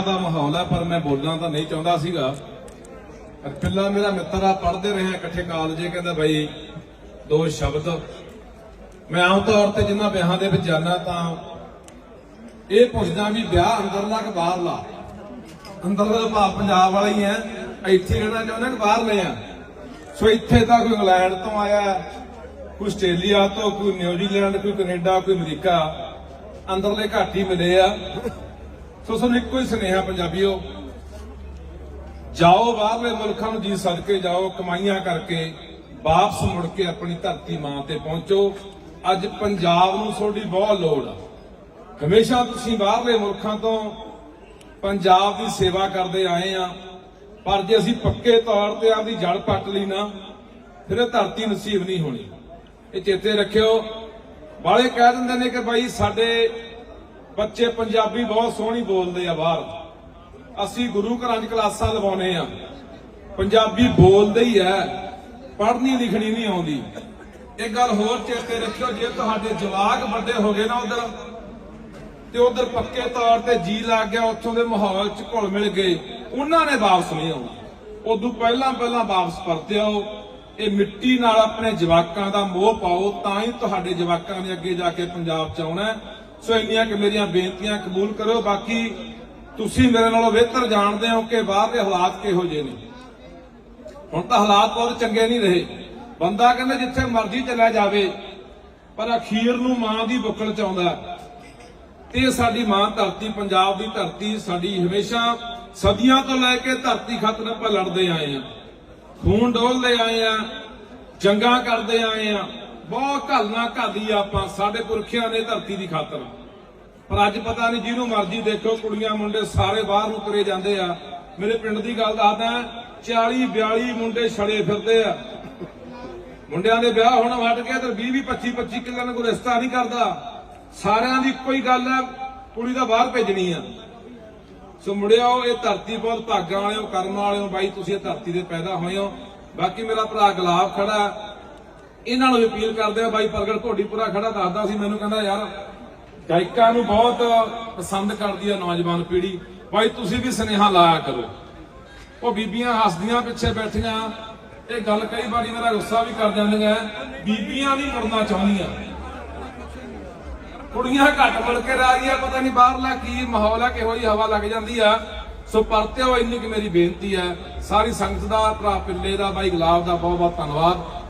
ਦਾ ਮਾਹੌਲ ਹੈ ਪਰ ਮੈਂ ਬੋਲਣਾ ਤਾਂ ਨਹੀਂ ਚਾਹੁੰਦਾ ਸੀਗਾ। ਪਰ ਪਿੱਲਾ ਮੇਰਾ ਮਿੱਤਰ ਆ, ਪੜ੍ਹਦੇ ਰਹੇ ਆ ਇਕੱਠੇ ਕਾਲਜੇ ਕਹਿੰਦਾ ਬਾਈ ਦੋ ਸ਼ਬਦ। ਮੈਂ ਆਮ ਤੌਰ ਤੇ ਜਿੰਨਾ ਵਿਆਹਾਂ ਦੇ ਵਿੱਚ ਜਾਣਾ ਤਾਂ ਇਹ ਪੁੱਛਦਾ ਵੀ ਵਿਆਹ ਅੰਦਰਲਾ ਕਿ ਬਾਹਰਲਾ ਅੰਦਰਲਾ ਭਾਵ ਪੰਜਾਬ ਵਾਲਾ ਹੀ ਹੈ ਇੱਥੇ ਰਹਿਣਾ ਚਾਹੁੰਦਾ ਕਿ ਬਾਹਰਲੇ ਆ? ਸੋ ਇੱਥੇ ਤਾਂ ਕੋਈ ਇੰਗਲੈਂਡ ਤੋਂ ਆਇਆ, ਕੋਈ ਆਸਟ੍ਰੇਲੀਆ ਤੋਂ, ਕੋਈ ਨਿਊਜ਼ੀਲੈਂਡ, ਕੋਈ ਕੈਨੇਡਾ, ਕੋਈ ਅਮਰੀਕਾ, ਅੰਦਰਲੇ ਘੱਟ ਹੀ ਮਿਲੇ ਆ। ਸੋ ਸਾਨੂੰ ਇੱਕੋ ਹੀ ਸੁਨੇਹਾ ਪੰਜਾਬੀਓ, ਜਾਓ ਬਾਹਰਲੇ ਮੁਲਕਾਂ ਨੂੰ ਜੀ ਸਦਕੇ ਜਾਓ, ਕਮਾਈਆਂ ਕਰਕੇ ਵਾਪਸ ਮੁੜ ਕੇ ਆਪਣੀ ਧਰਤੀ ਮਾਂ ਤੇ ਪਹੁੰਚੋ। ਅੱਜ ਪੰਜਾਬ ਨੂੰ ਤੁਹਾਡੀ ਬਹੁਤ ਲੋੜ ਆ। ਹਮੇਸ਼ਾ ਤੁਸੀਂ ਬਾਹਰਲੇ ਮੁਲਕਾਂ ਤੋਂ ਪੰਜਾਬ ਦੀ ਸੇਵਾ ਕਰਦੇ ਆਏ ਆ, ਪਰ ਜੇ ਅਸੀਂ ਪੱਕੇ ਤੌਰ ਤੇ ਆਪਦੀ ਜੜ ਪੱਟ ਲਈ ਨਾ, ਫਿਰ ਇਹ ਧਰਤੀ ਨਸੀਬ ਨਹੀਂ ਹੋਣੀ। ਇਹ ਚੇਤੇ ਰੱਖਿਓ। ਬਾਲੇ ਕਹਿ ਦਿੰਦੇ ਨੇ ਕਿ ਬਾਈ ਸਾਡੇ ਬੱਚੇ ਪੰਜਾਬੀ ਬਹੁਤ ਸੋਹਣੀ ਬੋਲਦੇ ਆ ਬਾਹਰ। ਅਸੀਂ ਗੁਰੂ ਘਰਾਂ 'ਚ ਕਲਾਸਾਂ ਲਵਾਉਨੇ ਆ ਪੰਜਾਬੀ ਬੋਲਦੇ ਹੀ ਐ ਪੜ੍ਹਨੀ ਲਿਖਣੀ ਨਹੀਂ ਆਉਂਦੀ। ਇਹ ਗੱਲ ਹੋਰ ਚੇਤੇ ਰੱਖਿਓ, ਜੇ ਤੁਹਾਡੇ ਜਵਾਕ ਵੱਡੇ ਹੋ ਗਏ ਨਾ ਉਧਰ, ਤੇ ਉਧਰ ਪੱਕੇ ਤੌਰ ਤੇ ਜੀ ਲੱਗ ਗਿਆ, ਉੱਥੋਂ ਦੇ ਮਾਹੌਲ 'ਚ ਘੁਲ ਮਿਲ ਗਏ, ਉਹਨਾਂ ਨੇ ਵਾਪਸ ਨਹੀਂ ਆਉਣਾ। ਉਦੋਂ ਪਹਿਲਾਂ ਪਹਿਲਾਂ ਵਾਪਸ ਪਰਤਿਓ ਇਹ ਮਿੱਟੀ ਨਾਲ ਆਪਣੇ ਜਵਾਕਾਂ ਦਾ ਮੋਹ ਪਾਓ, ਤਾਂ ਹੀ ਤੁਹਾਡੇ ਜਵਾਕਾਂ ਨੇ ਅੱਗੇ ਜਾ ਕੇ ਪੰਜਾਬ 'ਚ ਆਉਣਾ ਸੋ ਇੰਨੀਆਂ ਕਿ ਮੇਰੀਆਂ ਬੇਨਤੀਆਂ ਕਬੂਲ ਕਰੋ ਬਾਕੀ ਤੁਸੀਂ ਮੇਰੇ ਨਾਲੋਂ ਬਿਹਤਰ ਜਾਣਦੇ ਹੋ ਕਿ ਬਾਹਰ ਦੇ ਹਾਲਾਤ ਕਿਹੋ ਜਿਹੇ ਨੇ। ਹੁਣ ਤਾਂ ਹਾਲਾਤ ਬਹੁਤ ਚੰਗੇ ਨਹੀਂ ਰਹੇ। ਬੰਦਾ ਕਹਿੰਦਾ ਜਿੱਥੇ ਮਰਜ਼ੀ ਚਲਾ ਜਾਵੇ, ਪਰ ਅਖੀਰ ਨੂੰ ਮਾਂ ਦੀ ਬੁੱਕਲ ਚ ਆਉਂਦਾ। ਤੇ ਸਾਡੀ ਮਾਂ ਧਰਤੀ, ਪੰਜਾਬ ਦੀ ਧਰਤੀ, ਸਾਡੀ ਹਮੇਸ਼ਾ ਸਦੀਆਂ ਤੋਂ ਲੈ ਕੇ ਧਰਤੀ ਖਾਤਰ ਆਪਾਂ ਲੜਦੇ ਆਏ ਆ ਖੂਨ ਡੋਲਦੇ ਆਏ ਆ ਜੰਗਾਂ ਕਰਦੇ ਆਏ ਆ ਬਹੁਤ ਘਲਣਾ ਘਾਦੀ ਆਪਾਂ ਸਾਡੇ ਪੁਰਖਿਆਂ ਨੇ ਧਰਤੀ ਦੀ ਖਾਤਰ। ਪਰ ਅੱਜ ਪਤਾ ਨਹੀਂ ਜਿਹਨੂੰ ਮਰਜ਼ੀ ਦੇਖੋ, ਕੁੜੀਆਂ ਮੁੰਡੇ ਸਾਰੇ ਬਾਹਰ ਨੂੰ ਤੁਰੇ ਜਾਂਦੇ ਆ। ਮੇਰੇ ਪਿੰਡ ਦੀ ਗੱਲ ਦੱਸਦਾ 40 42 ਮੁੰਡੇ ਛੜੇ ਫਿਰਦੇ ਆ। ਮੁੰਡਿਆਂ ਦੇ ਵਿਆਹ ਹੁਣ ਵੱਟ ਗਿਆ ਤੇ 20 20 25 25 ਕਿੱਲਿਆਂ ਨੂੰ ਕੋਈ ਰਿਸ਼ਤਾ ਨਹੀਂ ਕਰਦਾ। ਸਾਰਿਆਂ ਦੀ ਇੱਕੋ ਹੀ ਗੱਲ ਹੈ, ਕੁੜੀ ਦਾ ਬਾਹਰ ਭੇਜਣੀ ਆ। ਸੋ ਮੁੰਡਿਓ, ਇਹ ਧਰਤੀ ਬਹੁਤ ਭਾਗਾਂ ਵਾਲਿਓ, ਕਰਮ ਵਾਲਿਓ, ਬਾਈ ਤੁਸੀਂ ਇਹ ਧਰਤੀ ਦੇ ਪੈਦਾ ਹੋਏ ਹੋ। ਬਾਕੀ ਮੇਰਾ ਭਰਾ ਗੁਲਾਬ ਖੜਾ। ਇਹਨਾਂ ਨੂੰ ਵੀ ਅਪੀਲ ਕਰਦੇ ਆ, ਬਾਈ ਪ੍ਰਗਟ ਢੋਡੀਪੁਰਾ ਖੜਾ ਦੱਸਦਾ ਸੀ, ਮੈਨੂੰ ਕਹਿੰਦਾ, ਯਾਰ, ਗਾਇਕਾਂ ਨੂੰ ਬਹੁਤ ਪਸੰਦ ਕਰਦੀ ਆ ਨੌਜਵਾਨ ਪੀੜ੍ਹੀ। ਬਾਈ, ਤੁਸੀਂ ਵੀ ਸੁਨੇਹਾ ਲਾਇਆ ਕਰੋ। ਉਹ ਬੀਬੀਆਂ ਹੱਸਦੀਆਂ ਪਿੱਛੇ ਬੈਠੀਆਂ। ਇਹ ਗੱਲ ਕਈ ਵਾਰੀ ਮੇਰਾ ਗੁੱਸਾ ਵੀ ਕਰ ਜਾਂਦੀਆਂ। ਬੀਬੀਆਂ ਨਹੀਂ ਮੁੜਨਾ ਚਾਹੁੰਦੀਆਂ। ਕੁੜੀਆਂ ਘੱਟ ਮਿਲ ਕੇ ਰਾਜੀਆਂ ਪਤਾ ਨਹੀਂ ਬਾਹਰਲਾ ਕੀ ਮਾਹੌਲ ਹੈ ਕਿਹੋ ਜਿਹੀ ਹਵਾ ਲੱਗ ਜਾਂਦੀ ਆ। ਸੋ ਪਰਤਿਓ, ਇੰਨੀ ਕਿ ਮੇਰੀ ਬੇਨਤੀ ਹੈ ਸਾਰੀ ਸੰਗਤ ਦਾ, ਭਰਾ ਪਿੱਲੇ ਦਾ, ਬਾਈ ਗੁਲਾਬ ਦਾ ਬਹੁਤ ਬਹੁਤ ਧੰਨਵਾਦ।